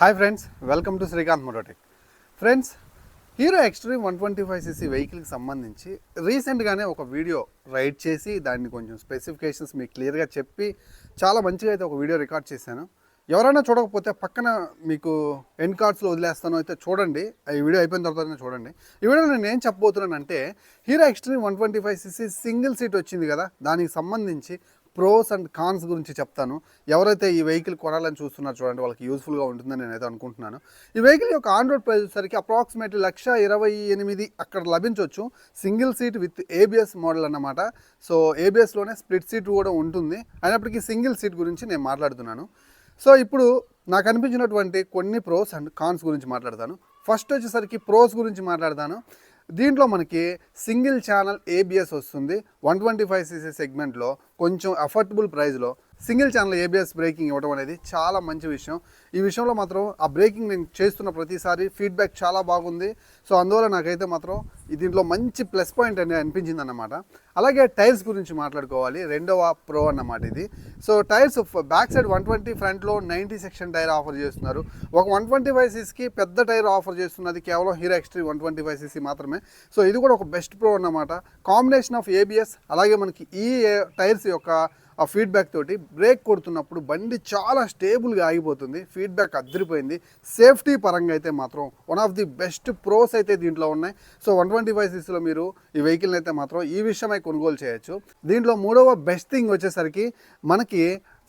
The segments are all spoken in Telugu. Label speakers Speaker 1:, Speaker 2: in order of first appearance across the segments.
Speaker 1: Hi friends welcome to Srikanth Mototech friends Hero Xtreme one twenty five CC వెహికల్కి సంబంధించి రీసెంట్గానే ఒక వీడియో రైడ్ చేసి దాన్ని కొంచెం స్పెసిఫికేషన్స్ మీకు క్లియర్గా చెప్పి చాలా మంచిగా అయితే ఒక వీడియో రికార్డ్ చేశాను. ఎవరైనా చూడకపోతే పక్కన మీకు ఎండ్ కార్డ్స్లో వదిలేస్తాను అయితే చూడండి. ఈ వీడియో అయిపోయిన తర్వాత చూడండి. ఈ వీడియో నేను ఏం చెప్పబోతున్నానంటే Hero Xtreme one twenty five CC single seat వచ్చింది కదా దానికి సంబంధించి ప్రోస్ అండ్ కాన్స్ గురించి చెప్తాను. ఎవరైతే ఈ వెహికల్ కొనాలని చూస్తున్నారో చూడండి వాళ్ళకి యూస్ఫుల్గా ఉంటుందని నేనైతే అనుకుంటున్నాను. ఈ వెహికల్ యొక్క ఆన్ రోడ్ ప్రైస్ వచ్చేసరికి అప్రాక్సిమేట్లీ లక్ష ఇరవై ఎనిమిది అక్కడ లభించవచ్చు single seat with ABS model అన్నమాట. సో ఏబిఎస్లోనే స్ప్లిట్ సీట్ కూడా ఉంటుంది. అయినప్పటికీ సింగిల్ సీట్ గురించి నేను మాట్లాడుతున్నాను. సో ఇప్పుడు నాకు అనిపించినటువంటి కొన్ని ప్రోస్ అండ్ కాన్స్ గురించి మాట్లాడతాను. ఫస్ట్ వచ్చేసరికి ప్రోస్ గురించి మాట్లాడతాను. దీంట్లో మనకి సింగిల్ ఛానల్ ఏబిఎస్ వస్తుంది. వన్ ట్వంటీ ఫైవ్ సీసీ సెగ్మెంట్లో కొంచెం అఫోర్డబుల్ ప్రైస్లో సింగిల్ ఛానల్ ఏబిఎస్ బ్రేకింగ్ ఇవ్వడం అనేది చాలా మంచి విషయం. ఈ విషయంలో మాత్రం ఆ బ్రేకింగ్ నేను చేస్తున్న ప్రతిసారి ఫీడ్బ్యాక్ చాలా బాగుంది. సో అందువల్ల నాకైతే మాత్రం దీంట్లో మంచి ప్లస్ పాయింట్ అనేది అనిపించింది అన్నమాట అలాగే టైర్స్ గురించి మాట్లాడుకోవాలి. రెండవ ప్రో అన్నమాట ఇది. So tyres back side one twenty ఫ్రంట్లో నైంటీ సెక్షన్ టైర్ ఆఫర్ చేస్తున్నారు. ఒక వన్ ట్వంటీ ఫైవ్ సీసీకి పెద్ద టైర్ ఆఫర్ చేస్తున్నది కేవలం Hero Xtreme one twenty five CC మాత్రమే. సో ఇది కూడా ఒక బెస్ట్ ప్రో అన్నమాట. కాంబినేషన్ ఆఫ్ ఏబిఎస్ అలాగే మనకి ఈ టైర్స్ యొక్క ఆ ఫీడ్బ్యాక్ తోటి బ్రేక్ కొడుతున్నప్పుడు బండి చాలా స్టేబుల్గా ఆగిపోతుంది. ఫీడ్బ్యాక్ అద్దరిపోయింది సేఫ్టీ పరంగా అయితే మాత్రం one of the best pros అయితే దీంట్లో ఉన్నాయి. సో వన్ ట్వంటీ ఫైవ్ సిక్స్లో మీరు ఈ వెహికల్ని అయితే మాత్రం ఈ విషయమై కొనుగోలు చేయొచ్చు. దీంట్లో మూడవ బెస్ట్ థింగ్ వచ్చేసరికి మనకి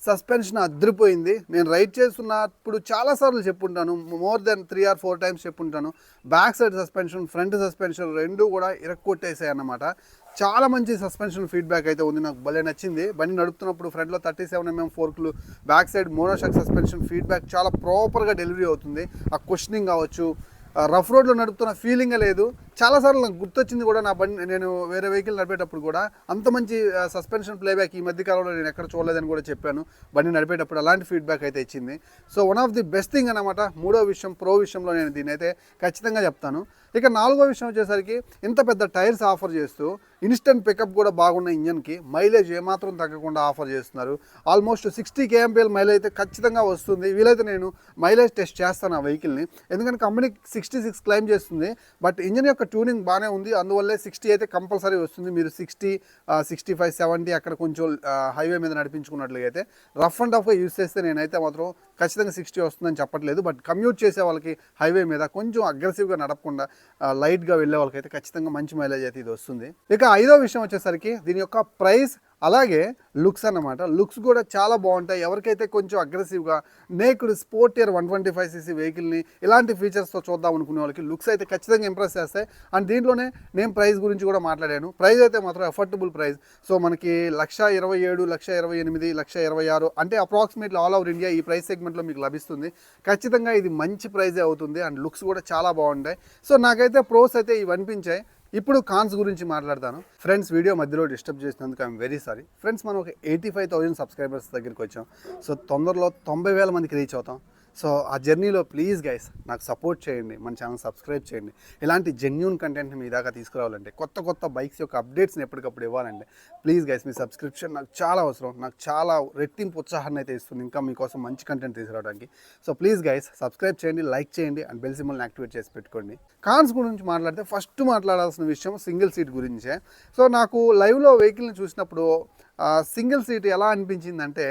Speaker 1: సస్పెన్షన్ అద్దరిపోయింది నేను రైడ్ చేస్తున్నప్పుడు చాలాసార్లు చెప్పుంటాను. More than three or four times చెప్పుంటాను. Back side suspension front suspension రెండు కూడా ఇరక్కొట్టేసాయి అన్నమాట చాలా మంచి సస్పెన్షన్ ఫీడ్బ్యాక్ అయితే ఉంది. నాకు భలే నచ్చింది. బండి నడుపుతున్నప్పుడు ఫ్రంట్లో thirty seven MM ఫోర్క్లు back side monoshock suspension feedback చాలా ప్రాపర్గా డెలివరీ అవుతుంది. ఆ క్వశ్చనింగ్ కావచ్చు రఫ్ రోడ్లో నడుపుతున్న ఫీలింగే లేదు. చాలాసార్లు నాకు గుర్తొచ్చింది కూడా నా బండి నేను వేరే వెహికల్ నడిపేటప్పుడు కూడా అంత మంచి సస్పెన్షన్ ప్లేబ్యాక్ ఈ మధ్య కాలంలో నేను ఎక్కడ చూడలేదని కూడా చెప్పాను. బండి నడిపేటప్పుడు అలాంటి ఫీడ్బ్యాక్ అయితే ఇచ్చింది. So one of the best thing అనమాట మూడో విషయం ప్రో విషయంలో నేను దీని అయితే ఖచ్చితంగా చెప్తాను. ఇక నాలుగో విషయం వచ్చేసరికి ఇంత పెద్ద టైర్స్ ఆఫర్ చేస్తూ ఇన్స్టెంట్ పికప్ కూడా బాగున్న ఇంజన్కి మైలేజ్ ఏమాత్రం తగ్గకుండా ఆఫర్ చేస్తున్నారు. ఆల్మోస్ట్ సిక్స్టీ కేఎంపీఎల్ మైలేజ్ అయితే ఖచ్చితంగా వస్తుంది. వీలైతే నేను మైలేజ్ టెస్ట్ చేస్తాను ఆ వెహికల్ని. ఎందుకంటే కంపెనీ సిక్స్టీ సిక్స్ క్లైమ్ చేస్తుంది. బట్ ఇంజన్ యొక్క ట్యూనింగ్ బాగానే ఉంది. అందువల్లే సిక్స్టీ అయితే కంపల్సరీ వస్తుంది. మీరు సిక్స్టీ సిక్స్టీ ఫైవ్ సెవెంటీ అక్కడ కొంచెం హైవే మీద నడిపించుకున్నట్లయితే రఫ్ అండ్ రఫ్గా యూస్ చేస్తే నేనైతే మాత్రం ఖచ్చితంగా సిక్స్టీ వస్తుందని చెప్పట్లేదు. బట్ కమ్యూట్ చేసే వాళ్ళకి హైవే మీద కొంచెం అగ్రెసివ్గా నడపకుండా లైట్గా వెళ్ళే వాళ్ళకైతే ఖచ్చితంగా మంచి మైలేజ్ అయితే ఇది వస్తుంది. ఇక ఐదో విషయం వచ్చేసరికి దీని యొక్క ప్రైస్ అలాగే లుక్స్ అన్నమాట. లుక్స్ కూడా చాలా బాగుంటాయి. ఎవరికైతే కొంచెం అగ్రెసివ్గా naked sport year one twenty five CC వెహికల్ని ఇలాంటి ఫీచర్స్తో చూద్దాం అనుకునే వాళ్ళకి లుక్స్ అయితే ఖచ్చితంగా ఇంప్రెస్ చేస్తాయి. అండ్ దీంట్లోనే నేను ప్రైస్ గురించి కూడా మాట్లాడాను. ప్రైస్ అయితే మాత్రం అఫోర్డబుల్ ప్రైస్. సో మనకి లక్ష ఇరవై ఏడు లక్ష ఇరవై ఎనిమిది లక్ష ఇరవై ఆరు అంటే అప్రాక్సిమేట్లీ ఆల్ ఓవర్ ఇండియా ఈ ప్రైస్ సెగ్మెంట్లో మీకు లభిస్తుంది. ఖచ్చితంగా ఇది మంచి ప్రైజే అవుతుంది. అండ్ లుక్స్ కూడా చాలా బాగుంటాయి. సో నాకైతే ప్రోస్ అయితే ఇవి అనిపించాయి. ఇప్పుడు కాన్స్ గురించి మాట్లాడతాను. ఫ్రెండ్స్ వీడియో మధ్యలో డిస్టర్బ్ చేసినందుకు ఐఎమ్ వెరీ సారీ ఫ్రెండ్స్ మనం ఒక ఎయిటీ ఫైవ్ థౌసండ్ సబ్స్క్రైబర్స్ దగ్గరికి వచ్చాం. సో తొందరలో తొంభై వేల మందికి రీచ్ అవుతాం. సో ఆ జర్నీలో ప్లీజ్ గైస్ నాకు సపోర్ట్ చేయండి మన ఛానల్ సబ్స్క్రైబ్ చేయండి. ఇలాంటి జెన్యున్ కంటెంట్ని మీ దాకా తీసుకురావాలంటే కొత్త కొత్త బైక్స్ యొక్క అప్డేట్స్ని ఎప్పటికప్పుడు ఇవ్వాలంటే ప్లీజ్ గైస్ మీ సబ్స్క్రిప్షన్ నాకు చాలా అవసరం. నాకు చాలా రెట్టింపు ఉత్సాహాన్ని అయితే ఇస్తుంది ఇంకా మీకోసం మంచి కంటెంట్ తీసుకురావడానికి. సో ప్లీజ్ గైస్ సబ్స్క్రైబ్ చేయండి లైక్ చేయండి అండ్ బెల్ సిమ్మల్ని యాక్టివేట్ చేసి పెట్టుకోండి. కాన్స్ గురించి మాట్లాడితే ఫస్ట్ మాట్లాడాల్సిన విషయం సింగిల్ సీట్ గురించే. సో నాకు లైవ్లో వెహికల్ని చూసినప్పుడు సింగిల్ సీట్ ఎలా అనిపించిందంటే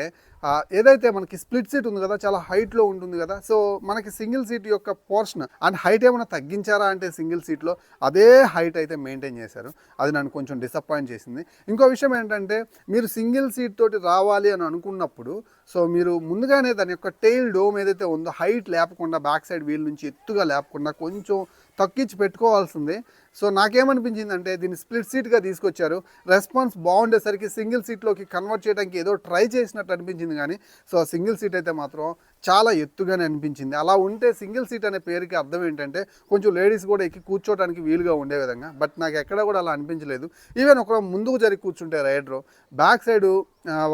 Speaker 1: ఏదైతే మనకి స్ప్లిట్ సీట్ ఉంది కదా చాలా హైట్లో ఉంటుంది కదా సో మనకి సింగిల్ సీట్ యొక్క పోర్షన్ అండ్ హైట్ ఏమైనా తగ్గించారా అంటే సింగిల్ సీట్లో అదే హైట్ అయితే మెయింటైన్ చేశారు. అది నన్ను కొంచెం డిసప్పాయింట్ చేసింది. ఇంకో విషయం ఏంటంటే మీరు సింగిల్ సీట్ తోటి రావాలి అని అనుకున్నప్పుడు సో మీరు ముందుగానే దాని యొక్క టైల్ డోమ్ ఏదైతే ఉందో హైట్ లేపకుండా బ్యాక్ సైడ్ వీల్ నుంచి ఎత్తుగా లేపకుండా కొంచెం తక్కించి పెట్టుకోవాల్సిందే. సో నాకేమనిపించింది అంటే దీన్ని స్ప్లిట్ సీట్గా తీసుకొచ్చారు. రెస్పాన్స్ బాగుండేసరికి సింగిల్ సీట్లోకి కన్వర్ట్ చేయడానికి ఏదో ట్రై చేసినట్టు అనిపించింది. కానీ సో సింగిల్ సీట్ అయితే మాత్రం చాలా ఎత్తుగానే అనిపించింది. అలా ఉంటే సింగిల్ సీట్ అనే పేరుకి అర్థం ఏంటంటే కొంచెం లేడీస్ కూడా ఎక్కి కూర్చోవడానికి వీలుగా ఉండే విధంగా. బట్ నాకు ఎక్కడ కూడా అలా అనిపించలేదు. ఈవెన్ ఒక ముందుకు జరిగి కూర్చుంటే రైడర్ బ్యాక్ సైడ్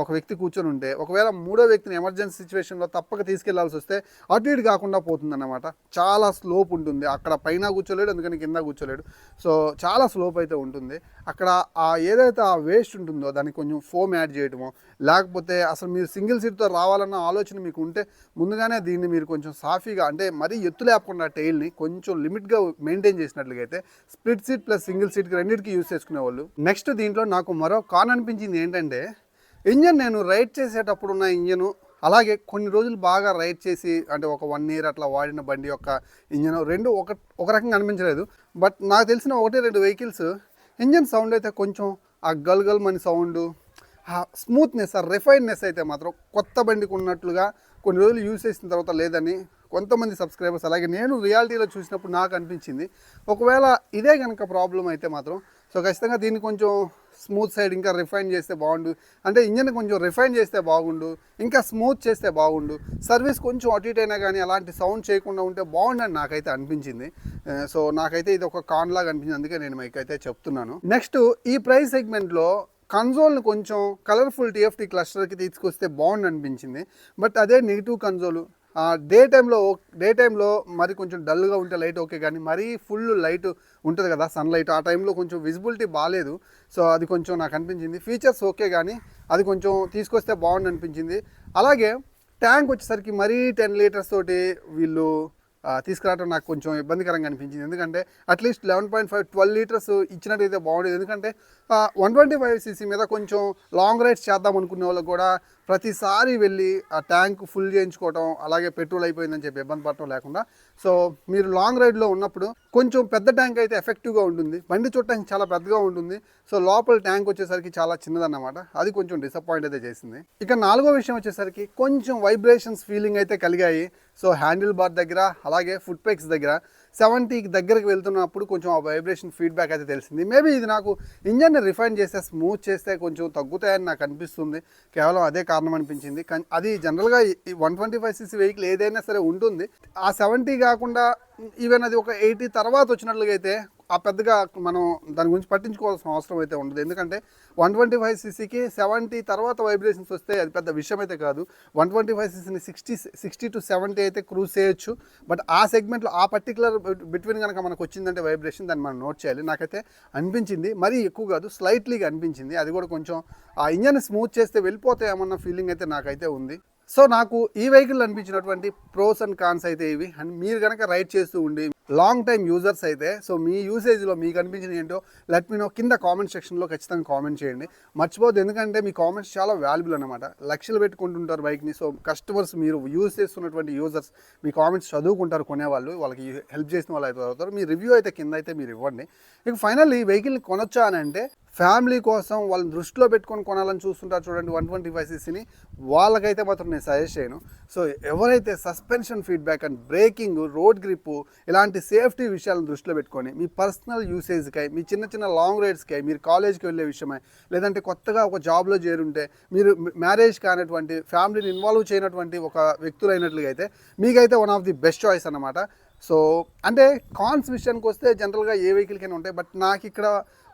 Speaker 1: ఒక వ్యక్తి కూర్చొని ఉంటే ఒకవేళ మూడో వ్యక్తిని ఎమర్జెన్సీ సిచ్యువేషన్లో తప్పక తీసుకెళ్ళాల్సి వస్తే అటు ఇటు కాకుండా పోతుందన్నమాట. చాలా స్లోప్ ఉంటుంది. అక్కడ పైన కూర్చోలేడు అందుకని కింద కూర్చోలేడు. సో చాలా స్లోప్ అయితే ఉంటుంది. అక్కడ ఆ ఏదైతే ఆ వేస్ట్ ఉంటుందో దానికి కొంచెం ఫోమ్ యాడ్ చేయడమో లేకపోతే అసలు మీరు సింగిల్ సీట్తో రావాలన్న ఆలోచన మీకు ఉంటే ముందుగానే దీన్ని మీరు కొంచెం సాఫీగా అంటే మరీ ఎత్తు లేకుండా టైల్ని కొంచెం లిమిట్గా మెయింటైన్ చేసినట్లుగా అయితే స్ప్లిట్ సీట్ ప్లస్ సింగిల్ సీట్కి రెండింటికి యూస్ చేసుకునే వాళ్ళు నెక్స్ట్ దీంట్లో నాకు మరో కాన్ అనిపించింది ఏంటంటే ఇంజన్ నేను రైడ్ చేసేటప్పుడు ఉన్న ఇంజను అలాగే కొన్ని రోజులు బాగా రైడ్ చేసి అంటే ఒక వన్ ఇయర్ అట్లా వాడిన బండి యొక్క ఇంజన్ రెండు ఒక ఒక రకంగా అనిపించలేదు. బట్ నాకు తెలిసిన ఒకటి రెండు వెహికల్స్ ఇంజన్ సౌండ్ అయితే కొంచెం ఆ గల్గల్ మని సౌండ్ ఆ స్మూత్నెస్ ఆ రిఫైన్నెస్ అయితే మాత్రం కొత్త బండికి ఉన్నట్లుగా కొన్ని రోజులు యూజ్ చేసిన తర్వాత లేదని కొంతమంది సబ్స్క్రైబర్స్ అలాగే నేను రియాలిటీలో చూసినప్పుడు నాకు అనిపించింది. ఒకవేళ ఇదే కనుక ప్రాబ్లం అయితే మాత్రం సో ఖచ్చితంగా దీన్ని కొంచెం స్మూత్ సైడ్ ఇంకా రిఫైన్ చేస్తే బాగుండు. అంటే ఇంజన్ కొంచెం రిఫైన్ చేస్తే బాగుండు ఇంకా స్మూత్ చేస్తే బాగుండు. సర్వీస్ కొంచెం అటు ఇటు అయినా కానీ అలాంటి సౌండ్ చేయకుండా ఉంటే బాగుండని నాకైతే అనిపించింది. సో నాకైతే ఇది ఒక కాన్ లాగా అనిపించింది. అందుకే నేను మీకైతే చెప్తున్నాను. నెక్స్ట్ ఈ ప్రైస్ సెగ్మెంట్లో కన్సోల్ని కొంచెం కలర్ఫుల్ టీఎఫ్టీ క్లస్టర్కి తీసుకొస్తే బాగుండు అనిపించింది బట్ అదే నెగిటివ్ కన్సోల్. డే టైంలో డే టైంలో మరి కొంచెం డల్గా ఉంటే లైట్ ఓకే కానీ మరీ ఫుల్ లైట్ ఉంటుంది కదా సన్లైట్. ఆ టైంలో కొంచెం విజిబిలిటీ బాగాలేదు సో అది కొంచెం నాకు అనిపించింది. ఫీచర్స్ ఓకే కానీ అది కొంచెం తీసుకొస్తే బాగుండు అనిపించింది అలాగే ట్యాంక్ వచ్చేసరికి మరీ టెన్ లీటర్స్ తోటి వీళ్ళు తీసుకురావడం నాకు కొంచెం ఇబ్బందికరంగా అనిపించింది. ఎందుకంటే at least eleven point five twelve litres ఇచ్చినట్టయితే బాగుండేది. ఎందుకంటే వన్ ట్వంటీ ఫైవ్ సీసీ మీద కొంచెం లాంగ్ రైడ్స్ చేద్దాం అనుకునే వాళ్ళకి కూడా ప్రతిసారి వెళ్ళి ఆ ట్యాంక్ ఫుల్ చేయించుకోవటం అలాగే పెట్రోల్ అయిపోయిందని చెప్పి ఇబ్బంది పడటం లేకుండా. సో మీరు లాంగ్ రైడ్లో ఉన్నప్పుడు కొంచెం పెద్ద ట్యాంక్ అయితే ఎఫెక్టివ్గా ఉంటుంది. బండి చూడటానికి చాలా పెద్దగా ఉంటుంది. సో లోపల ట్యాంక్ వచ్చేసరికి చాలా చిన్నదన్నమాట. అది కొంచెం డిసప్పాయింట్ అయితే చేసింది. ఇక నాలుగో విషయం వచ్చేసరికి కొంచెం వైబ్రేషన్స్ ఫీలింగ్ అయితే కలిగాయి. సో హ్యాండిల్ బార్ దగ్గర అలాగే ఫుట్ పెక్స్ దగ్గర. సెవెంటీకి దగ్గరికి వెళ్తున్నప్పుడు కొంచెం ఆ వైబ్రేషన్ ఫీడ్బ్యాక్ అయితే తెలిసింది. మేబీ ఇది నాకు ఇంజన్ని రిఫైన్ చేస్తే స్మూత్ చేస్తే కొంచెం తగ్గుతాయని నాకు అనిపిస్తుంది. కేవలం అదే కారణం అనిపించింది. కానీ అది జనరల్గా one twenty five CC vehicle ఏదైనా సరే ఉంటుంది. ఆ సెవెంటీ కాకుండా ఈవెన్ అది ఒక ఎయిటీ తర్వాత వచ్చినట్లుగా అయితే ఆ పెద్దగా మనం దాని గురించి పట్టించుకోవాల్సిన అవసరం అయితే ఉండదు. ఎందుకంటే వన్ ట్వంటీ ఫైవ్ సీసీకి సెవెంటీ తర్వాత వైబ్రేషన్స్ వస్తే అది పెద్ద విషయం అయితే కాదు. వన్ ట్వంటీ ఫైవ్ సీసీని సిక్స్టీ సిక్స్టీ టు సెవెంటీ అయితే క్రూజ్ చేయొచ్చు. బట్ ఆ సెగ్మెంట్లో ఆ పర్టికులర్ బిట్వీన్ కనుక మనకు వచ్చిందంటే వైబ్రేషన్ దాన్ని మనం నోట్ చేయాలి. నాకైతే అనిపించింది. మరీ ఎక్కువ కాదు స్లైట్లీగా అనిపించింది. అది కూడా కొంచెం ఆ ఇంజన్ స్మూత్ చేస్తే వెళ్ళిపోతాయేమన్న ఫీలింగ్ అయితే నాకైతే ఉంది. సో నాకు ఈ వెహికల్ అనిపించినటువంటి ప్రోస్ అండ్ కాన్స్ అయితే ఇవి. అండ్ మీరు కనుక రైడ్ చేస్తూ ఉండి లాంగ్ టైం యూజర్స్ అయితే సో మీ యూసేజ్లో మీకు అనిపించిన ఏంటో లెట్ మీ నో కింద కామెంట్ సెక్షన్లో ఖచ్చితంగా కామెంట్ చేయండి. మర్చిపోద్దు ఎందుకంటే మీ కామెంట్స్ చాలా వాల్యుబుల్ అనమాట లక్షలు పెట్టుకుంటుంటారు బైక్ని సో కస్టమర్స్ మీరు యూజ్ చేస్తున్నటువంటి యూజర్స్ మీ కామెంట్స్ చదువుకుంటారు కొనేవాళ్ళు వాళ్ళకి హెల్ప్ చేసిన వాళ్ళు అయితే అవుతారు. మీ రివ్యూ అయితే కింద అయితే మీరు ఇవ్వండి. ఇక ఫైనల్లీ ఈ వెహికల్ని కొనొచ్చా అని అంటే ఫ్యామిలీ కోసం వాళ్ళని దృష్టిలో పెట్టుకొని కొనాలని చూస్తుంటారు చూడండి వన్ ట్వంటీ ఫైవ్ సీసీని. వాళ్ళకైతే మాత్రం నేను సజెస్ట్ చేయను. సో ఎవరైతే suspension feedback and braking road grip ఇలాంటి సేఫ్టీ విషయాలను దృష్టిలో పెట్టుకొని మీ పర్సనల్ యూసేజ్కై మీ చిన్న చిన్న లాంగ్ రైడ్స్కై మీరు కాలేజ్కి వెళ్ళే విషయమై లేదంటే కొత్తగా ఒక జాబ్లో చేరుంటే మీరు మ్యారేజ్ కానటువంటి ఫ్యామిలీని ఇన్వాల్వ్ చేయనటువంటి ఒక వ్యక్తులైనట్లుగా అయితే మీకైతే one of the best choice అన్నమాట. సో అంటే కాన్స్ విషయానికి వస్తే జనరల్గా ఏ వెహికల్కైనా ఉంటాయి. బట్ నాకు ఇక్కడ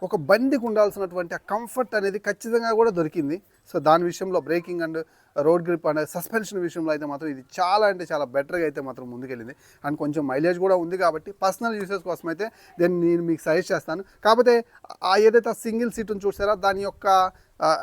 Speaker 1: ఒక బండికి ఉండాల్సినటువంటి ఆ కంఫర్ట్ అనేది ఖచ్చితంగా కూడా దొరికింది. సో దాని విషయంలో braking and road grip and suspension విషయంలో అయితే మాత్రం ఇది చాలా అంటే చాలా బెటర్గా అయితే మాత్రం ముందుకెళ్ళింది. అండ్ కొంచెం మైలేజ్ కూడా ఉంది కాబట్టి పర్సనల్ యూసెస్ కోసం అయితే నేను నేను మీకు సజెస్ట్ చేస్తాను. కాకపోతే ఆ ఏదైతే సింగిల్ సీట్ని చూసారో దాని యొక్క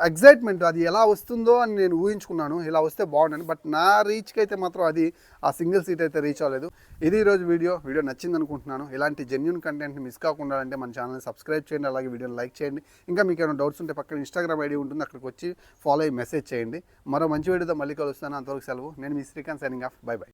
Speaker 1: ఎగ్జైట్మెంట్ అది ఎలా వస్తుందో అని నేను ఊహించుకున్నాను ఇలా వస్తే బాగుండని. బట్ నా రీచ్కి అయితే మాత్రం అది ఆ సింగిల్ సీట్ అయితే రీచ్ అవ్వలేదు. ఇది ఈరోజు వీడియో వీడియో నచ్చింది అనుకుంటున్నాను. ఇలాంటి జెన్యున్ కంటెంట్ని మిస్ కాకుండా అంటే మన ఛానల్ని సబ్స్క్రైబ్ చేయండి అలాగే వీడియోని లైక్ చేయండి. ఇంకా మీకు ఏమైనా డౌట్స్ ఉంటే పక్కన ఇన్స్టాగ్రామ్ ఐడి ఉంటుంది అక్కడికి వచ్చి ఫాలో అయ్యి మెసేజ్ చేయండి. మరో మంచి వీడియోతో మళ్ళీ కలుస్తాను. అంతవరకు సెలవు. నేను మీ Srikanth signing off bye bye